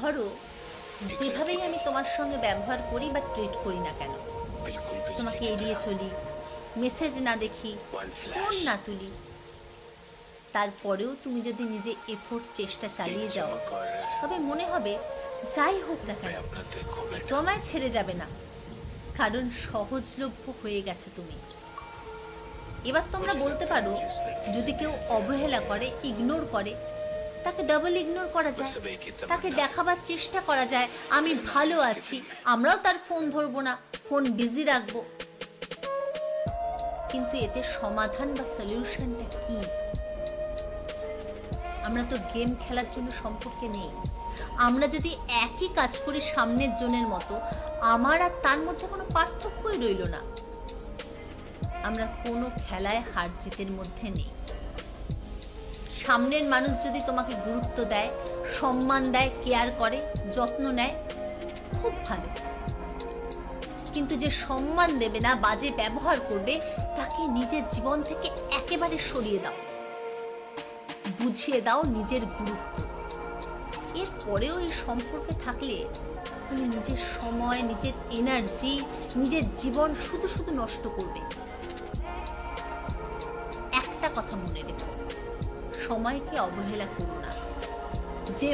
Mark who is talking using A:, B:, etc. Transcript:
A: ধরো, যেভাবেই আমি তোমার সঙ্গে ব্যবহার করি বা ট্রিট করি না কেন, তোমাকে এড়িয়ে চলি মেসেজ না দেখি ফোন না তুলি, তারপরেও তুমি যদি নিজে এফোর্ট চেষ্টা চালিয়ে যাও, তবে মনে হবে যাই হোক না কেন তো আমায় ছেড়ে যাবে না, কারণ সহজলভ্য হয়ে গেছো তুমি। এবার তোমরা বলতে পারো, যদি কেউ অবহেলা করে ইগনোর করে তাকে ডাবল ইগনোর করা যায় তাকে দেখাবার চেষ্টা করা যায় আমি ভালো আছি আমরাও তার ফোন ধরবো না ফোন বিজি রাখব। কিন্তু এতে সমাধান বা সলিউশনটা কি? আমরা তো গেম খেলার জন্য সম্পর্কে নেই। আমরা যদি একই কাজ করি সামনের জনের মতো আমার আর তার মধ্যে কোনো পার্থক্যই রইল না। আমরা কোনো খেলায় হার জিতের মধ্যে নেই। সামনের মানুষ যদি তোমাকে গুরুত্ব দেয়, সম্মান দেয় কেয়ার করে, যত্ন নেয়, খুব ভালো। কিন্তু যে সম্মান দেবে না বাজে ব্যবহার করবে, তাকে নিজের জীবন থেকে একেবারে সরিয়ে দাও। বুঝিয়ে দাও নিজের গুরুত্ব। এরপরেও এই সম্পর্কে থাকলে তুমি নিজের সময়, নিজের এনার্জি নিজের জীবন শুধু শুধু নষ্ট করবে। একটা কথা মনে রেখো। সময়কে অবহেলা করো না। যে